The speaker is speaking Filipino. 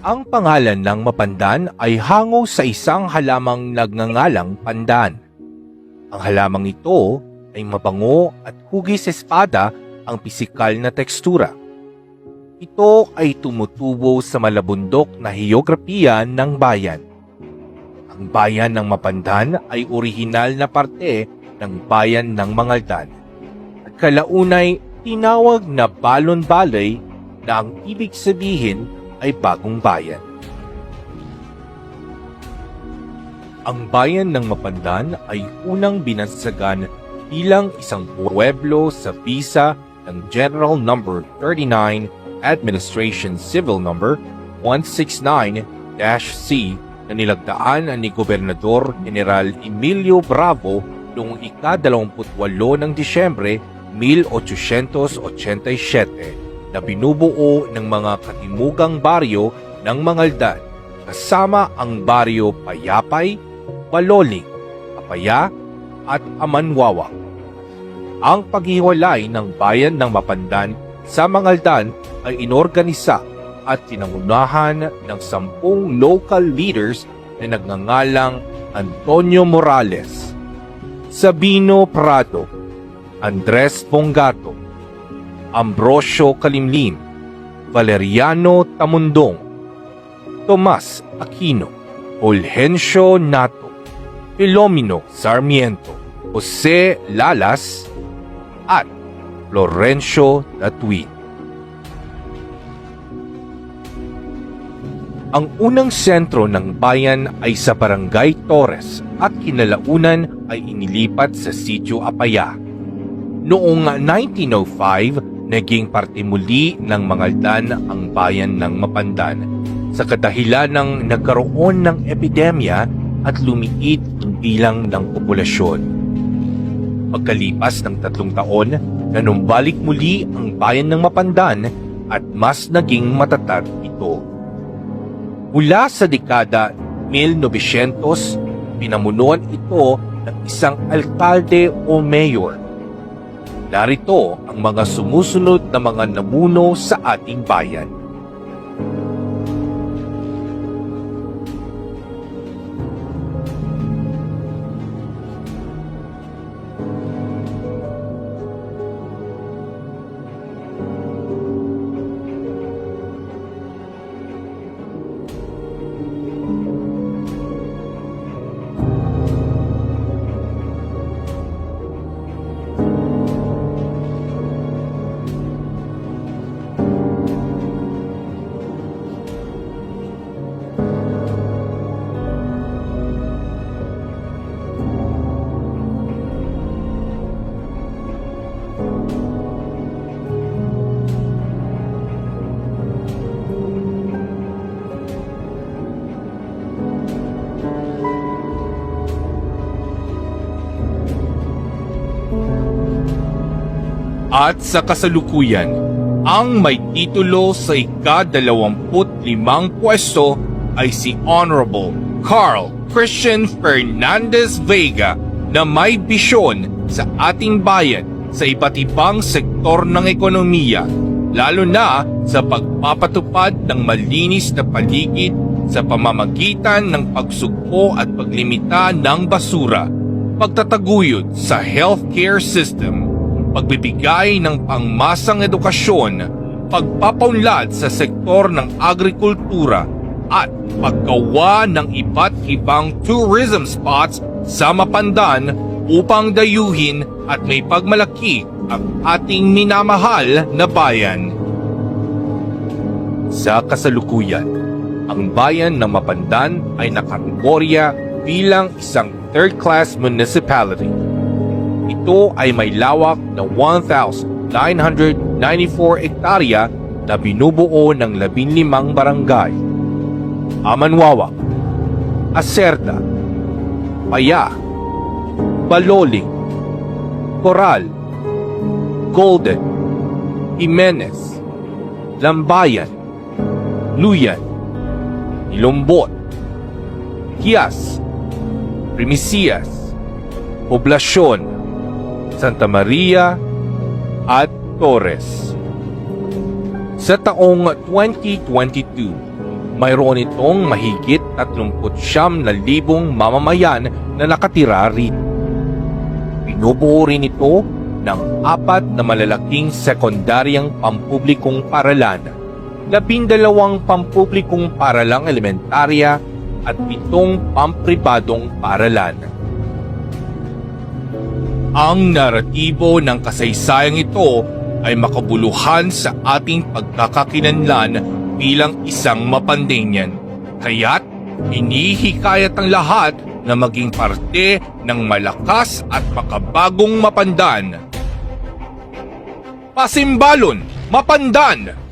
Ang pangalan ng mapandan ay hango sa isang halamang nagngangalang pandan. Ang halamang ito ay mabango at hugis espada ang pisikal na tekstura. Ito ay tumutubo sa malabundok na heograpiya ng bayan. Ang bayan ng Mapandan ay orihinal na parte ng bayan ng Mangaldan. At kalaunay tinawag na Balon Balay na ang ibig sabihin ay bagong bayan. Ang bayan ng Mapandan ay unang binansagan bilang isang pueblo sa bisa ng General Number 39 Administration Civil Number 169-C na nilagdaan ni Gobernador General Emilio Bravo noong ika-28 ng Disyembre 1887 na binubuo ng mga katimugang baryo ng Mangaldan kasama ang baryo Payapay, Baloling, Apaya at Amanwawa. Ang paghiwalay ng bayan ng Mapandan sa Mangaldan ay inorganisa at tinangunahan ng sampung local leaders na nagngangalang Antonio Morales, Sabino Prado, Andres Bongato, Ambrosio Kalimlin, Valeriano Tamundong, Tomas Aquino, Fulgencio Nato, Filomeno Sarmiento, Jose Lalas, at Florencio Tatuin. Ang unang sentro ng bayan ay sa Barangay Torres at kinalaunan ay inilipat sa Sitio Apaya. Noong 1905, naging parte muli ng Mangaldan ang bayan ng Mapandan sa kadahilan ng nagkaroon ng epidemya at lumiit ang bilang ng populasyon. Pagkalipas ng tatlong taon, nanumbalik muli ang bayan ng Mapandan at mas naging matatag ito. Mula sa dekada 1900, pinamunuan ito ng isang alkalde o mayor. Narito ang mga sumusunod na mga namuno sa ating bayan. At sa kasalukuyan, ang may titulo sa ika-25 pwesto ay si Honorable Carl Christian Fernandez Vega na may bisyon sa ating bayan sa iba't ibang sektor ng ekonomiya, lalo na sa pagpapatupad ng malinis na paligid sa pamamagitan ng pagsugpo at paglimita ng basura, pagtataguyod sa healthcare system, pagbibigay ng pangmasang edukasyon, pagpapaunlad sa sektor ng agrikultura at paggawa ng iba't ibang tourism spots sa Mapandan upang dayuhin at may pagmalaki ang ating minamahal na bayan. Sa kasalukuyan, ang bayan ng Mapandan ay nakategorya bilang isang third-class municipality ito ay may lawak na 1,994 ektarya na binubuo ng 15 barangay. Amanwawa, Acerda, Paya, Baloling, Coral, Golden, Jimenez, Lambayan, Luyan, Ilombot, Kias, Primicias, Poblasyon, Santa Maria at Torres. Sa taong 2022, mayroon itong mahigit 39 na libong mamamayan na nakatira rito. Binubuo rin ito ng apat na malalaking sekundaryang pampublikong paralan, labindalawang pampublikong paralang elementarya at pitong pampribadong paralan. Ang naratibo ng kasaysayang ito ay makabuluhan sa ating pagkakakinanlan bilang isang Mapandanian. Kaya't inihikayat ang lahat na maging parte ng malakas at makabagong Mapandan. Pasimbalon, Mapandan!